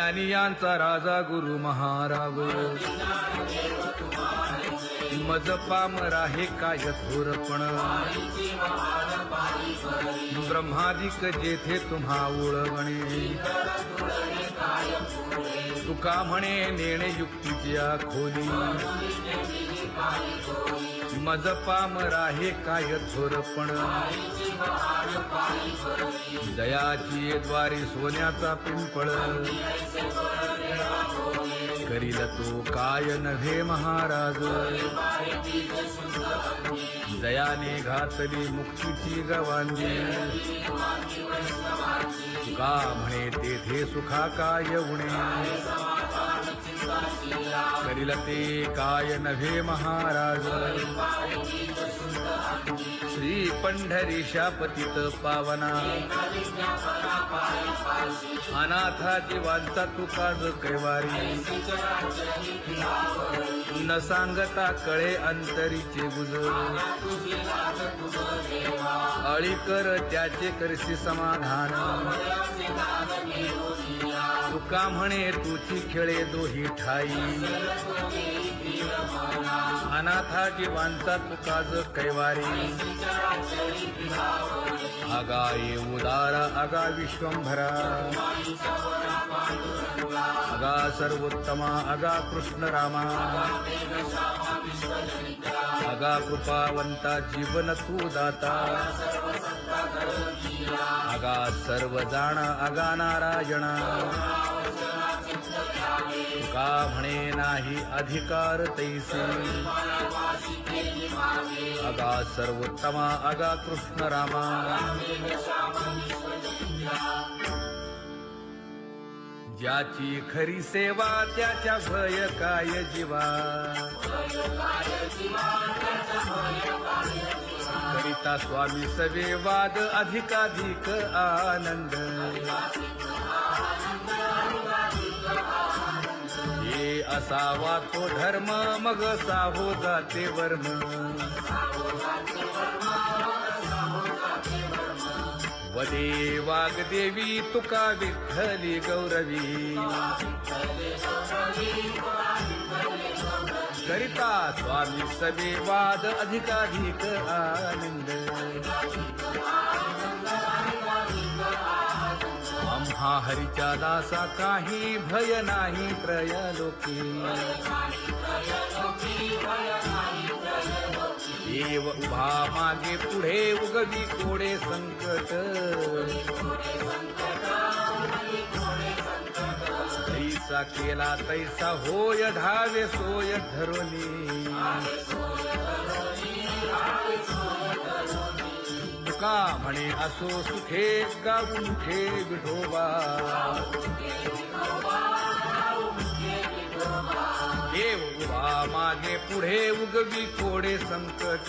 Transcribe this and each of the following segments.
ज्ञानी यांचा राजा गुरु महाराव मज पामरा हे काय थोरपण ब्रह्मादिक जेथे तुम्हा ओळवणे तुका म्हणे नेणे युक्तीच्या खोली. मज पामरा हे काय थोरपण दयाची द्वारी सोन्याचा पिंपळ. करील तो काय नव्हे महाराज. दयाने घातली मुक्तीची गवांजी. तुका म्हणे तेथे सुखा काय उणे. करील ते काय नव्हे महाराज। श्री पंढरी शापतीत पावना अनाथा जीवांचा तुकाज कैवारी। न सांगता कळे अंतरीचे गुज अळी कर त्याचे करशी समाधान। तुका म्हणे तुझी खेळे दोही ठाई. अनाथा जीवांचा तुकाज कैवारी. अगा ये उदारा अगा विश्वंभरा. अगा सर्वोत्तमा अगा कृष्ण रामा अगा कृपावंता जीवन तू दाता. अगा सर्व जाण अगा नारायणा. का म्हणे नाही अधिकार तैसे? अगा सर्वोत्तमा अगा कृष्ण रामा. ज्याची खरी सेवा त्याच्या भय काय जीवा? करिता स्वामी सवे वाद अधिकाधिक आनंद। हे असावा तो धर्म मग साहो जाते वर्म। वदे वागदेवी तुका विठ्ठली गौरवी। करिता स्वामी सवे वाद अधिकाधिक आनंद। आम्हा हरीच्या दासा काही भय नाही त्रयलोकी। देव उभा मागे पुढे उगवी कोडे संकट। तैसा केला तैसा होय धावे सोय धरोनी तुका म्हणे असो सुखे गाऊन ठे विठोबा. देव उभा मागे पुढे उगवी कोडे संकट.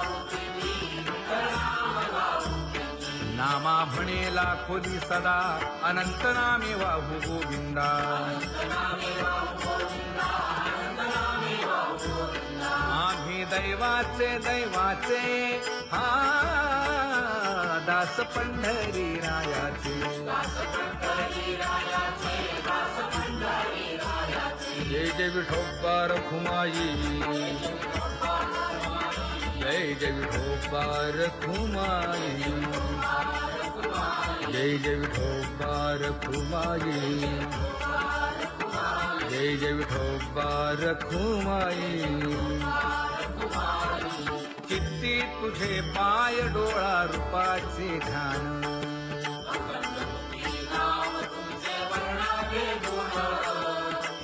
नामा म्हणे लाखोली सदा. अनंत नामे वाहू गोविंदा. आम्ही दैवाचे दैवाचे. हा दास पंढरी रायाचे. जय जय विठोबार खुमाई. जय जय गोपार कुमारी। जय जय गोपार कुमारी। जय जय गोपार कुमारी। किती तुझे पाय डोळा रूपाचे ध्यान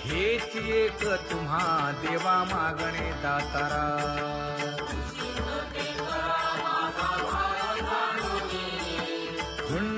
हेच एक तुम्हा देवा मागणे दातारा।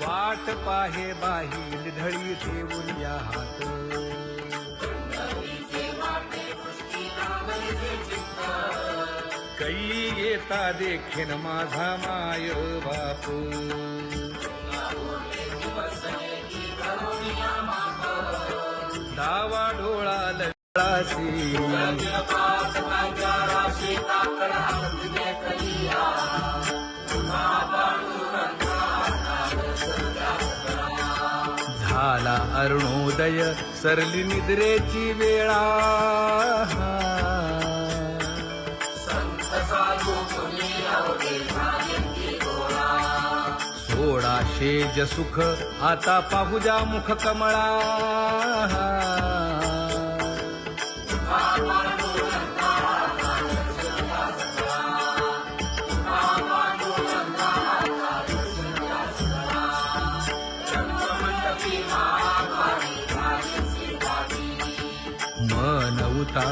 वाट पाहे बाही ढळी ठेवून या हात. कै येता देखीन माझा माय बाप. डावा डोळा लळासी अरुणोदय सरली निद्रेची वेळा. सोडा शेज सुख आता पाहुजा मुख कमळा.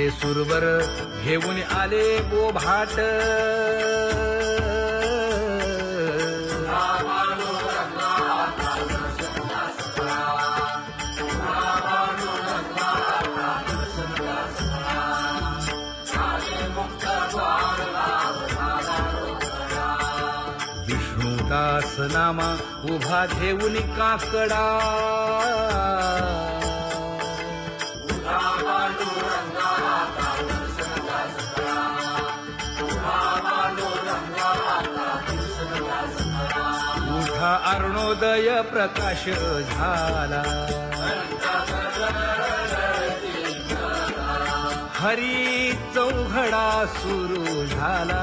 ते सुरवर घेऊन आले बोभाट. विष्णुदास नामा उभा घेऊन काकडा. अरुणोदय प्रकाश झाला. हरी चौघडा सुरू झाला.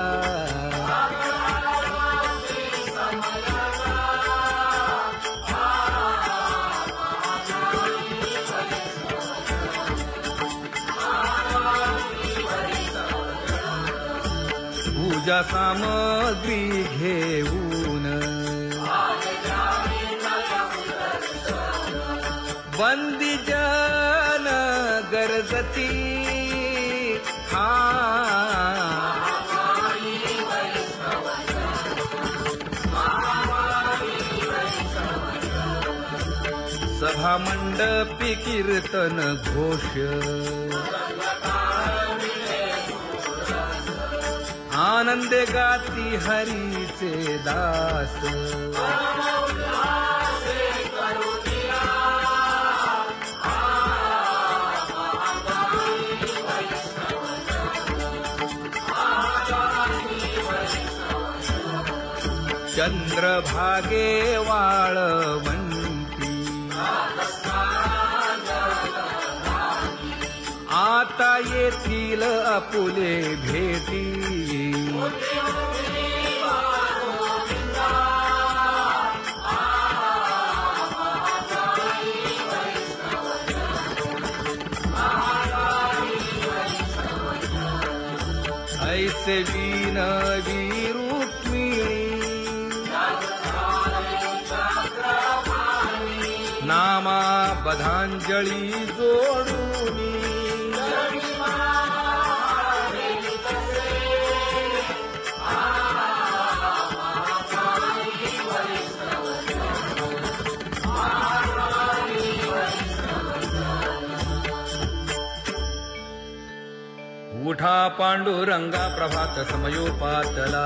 पूजा सामग्री घेऊन गरजती हा. सभा मंडपी कीर्तन घोष। आनंदे गाती हरीचे दास। चंद्रभागे वाळवंती. आता येतील अपुले भेटी. श्रद्धांजली जोडून. उठा पांडुरंगा प्रभात समयोपातला.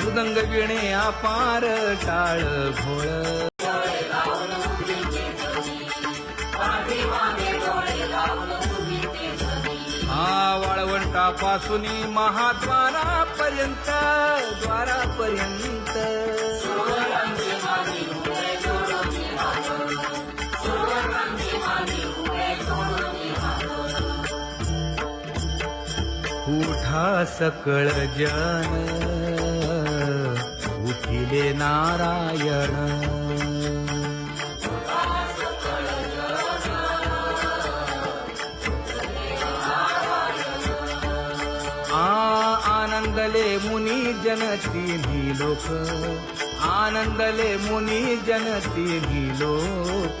मृदंग विणे अपार टाळ भोळ वाळवंटापासून महाद्वारापर्यंत द्वारापर्यंत. उठा सकळ जन. उठिले नारायण. आ आनंदले मुनी जन तिन्ही लोक. आनंदले मुनी जन तिन्ही लोक.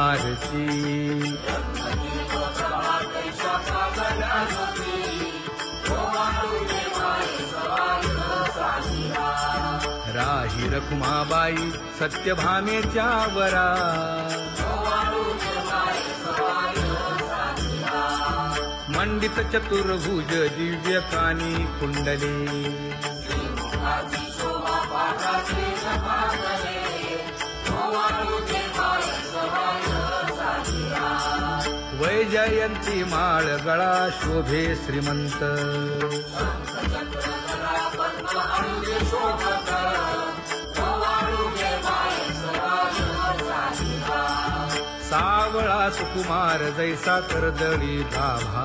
आरती. राही रखुमाबाई सत्यभामेच्या वरा. मंडित चतुर्भुज दिव्य कानी जयंती माळ गळा शोभे श्रीमंत. सावळा सुकुमार जैसा करदळी दाभा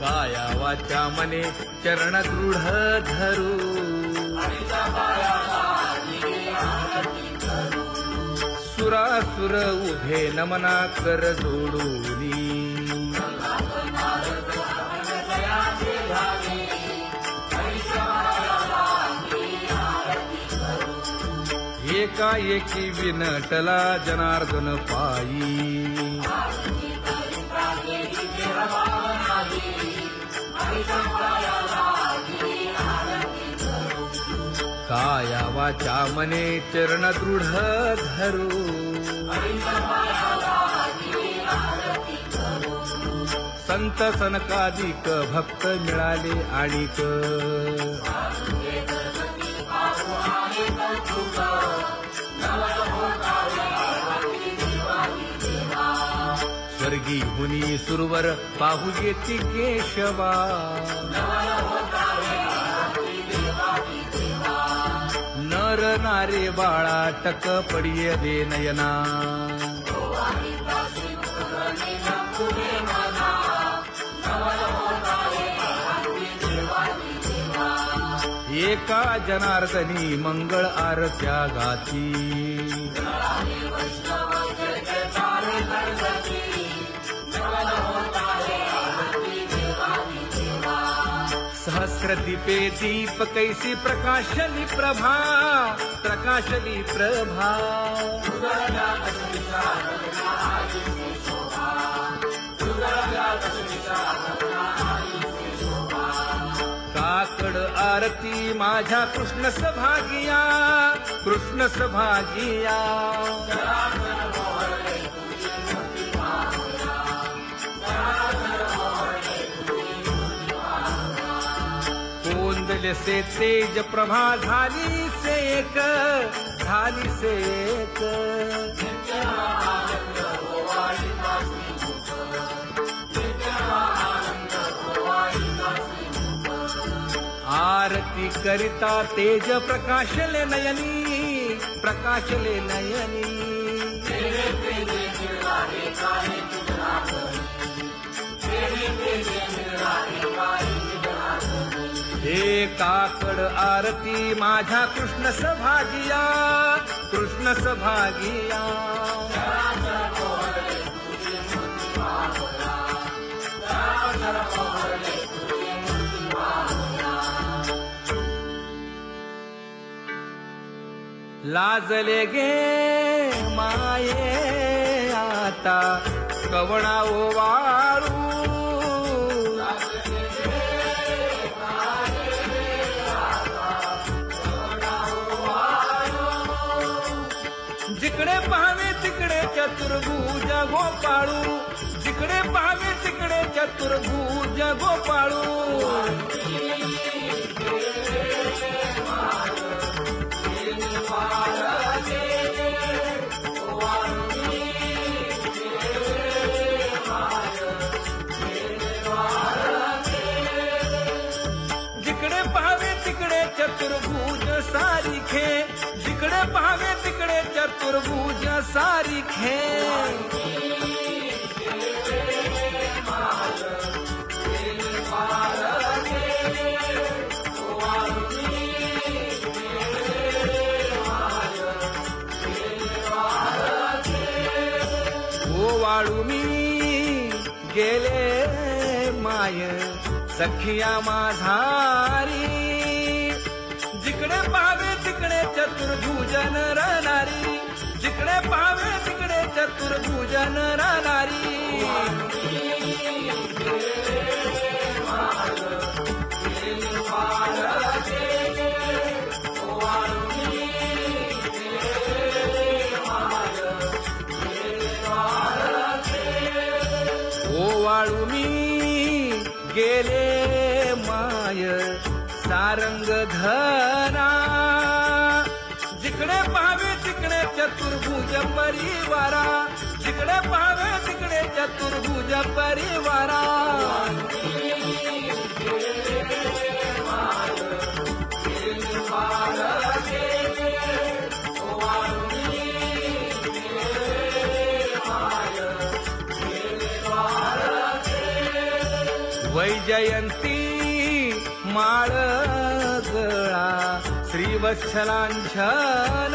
काया वाचा मने चरण दृढ धरू. सुरासुर उभे नमना कर जोडूनी. एकाएकी विनटला जनार्दन पायी. काया वाचा मने चरण दृढ धरू. संत सनकाधिक भक्त मिळाले आणिक. स्वर्गी हुनी सुरवर पाहू येती केशवा. नर नारे बाळा टक पडिय दे नयना. एका जनार्दनी मंगळ आरत्या गाती. सहस्र दीपे दीप कैसी प्रकाशली प्रभा प्रकाशली प्रभा. आरती माझ्या कृष्ण सभागिया कृष्ण सभागिया. कोंदले से तेज प्रभा झाली से एक झाली से एक. आरती करिता तेज प्रकाशले नयनी प्रकाशले नयनी। हे काकड आरती माझ्या कृष्ण सभागिया कृष्ण सभागिया लाजले गे माये आता कवणा ओवाळू जिकडे पाहावे तिकडे चतुर्भुज गोपाळू. जिकडे पाहावे तिकडे चतुर्भुज गोपाळू. तिकडे चतुर्भुज सारी खे मी गेले माय. सखिया माझारी चतुर्भुजन राहणारी जिकडे पावे तिकडे चतुर्भुजन राहणारी मी गेले माय सारंग धर चतुर्भुज परिवारा. जिकडे पाहावे तिकडे चतुर्भुज परिवारा. वैजयंती माळ गळा. श्रीवत्सलांछन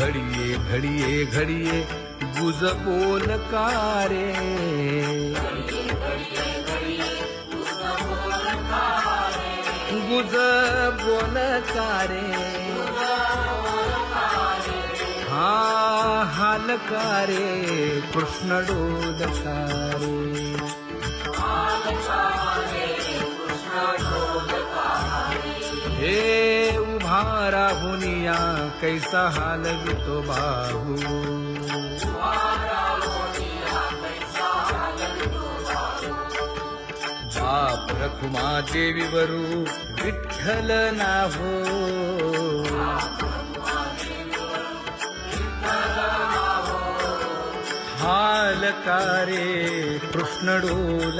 घडिये घडिये घडिये गुज बोल कारे। गुज बोल कारे। हा हालकारे कृष्ण डोलकारे हे तुम्हारा हुनिया कैसा हाल तो बाबू बाप रखुमा देवी वरू विठ्ठल ना हो। हाल कारे कृष्ण डोल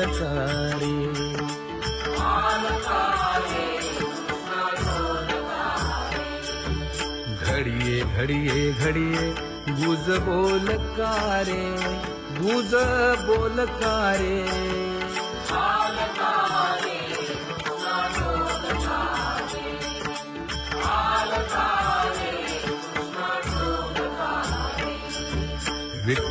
घडिये घडिये गुज बोलकारे रे गुज बोलकारे रे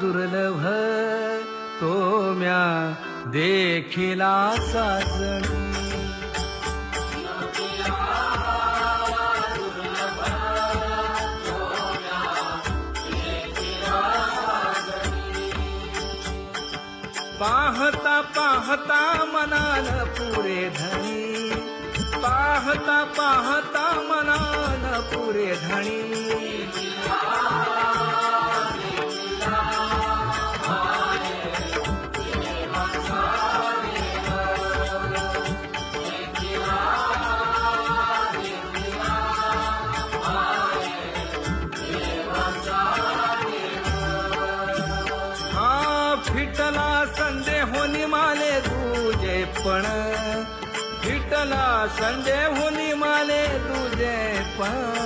दुर्लभ तो म्या देखिला साजणी. पाहता पाहता मनान पुरे धणी पाहता पाहता मनान पुरे धणी फिटला होनी माले तुझे पा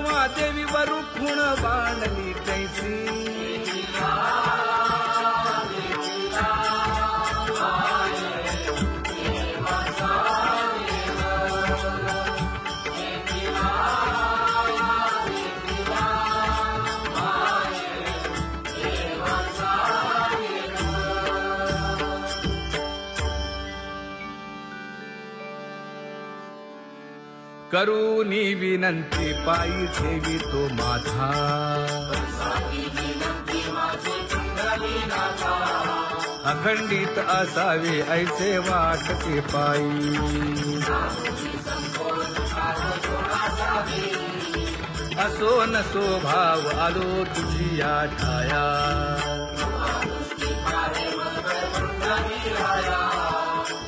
बाप देवी वरु खुण बांधली कैसी. करूनी विनंती पायी ठेवी तो माझा. अखंडित असावे ऐसे वाटते पायी. असो नसो भाव आलो तुझी या ठाया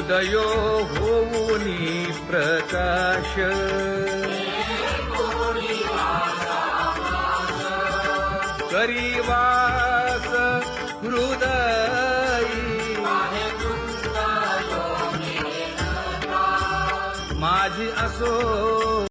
उदयो होऊनी प्रकाश। करीवास हृदयी। माझी असो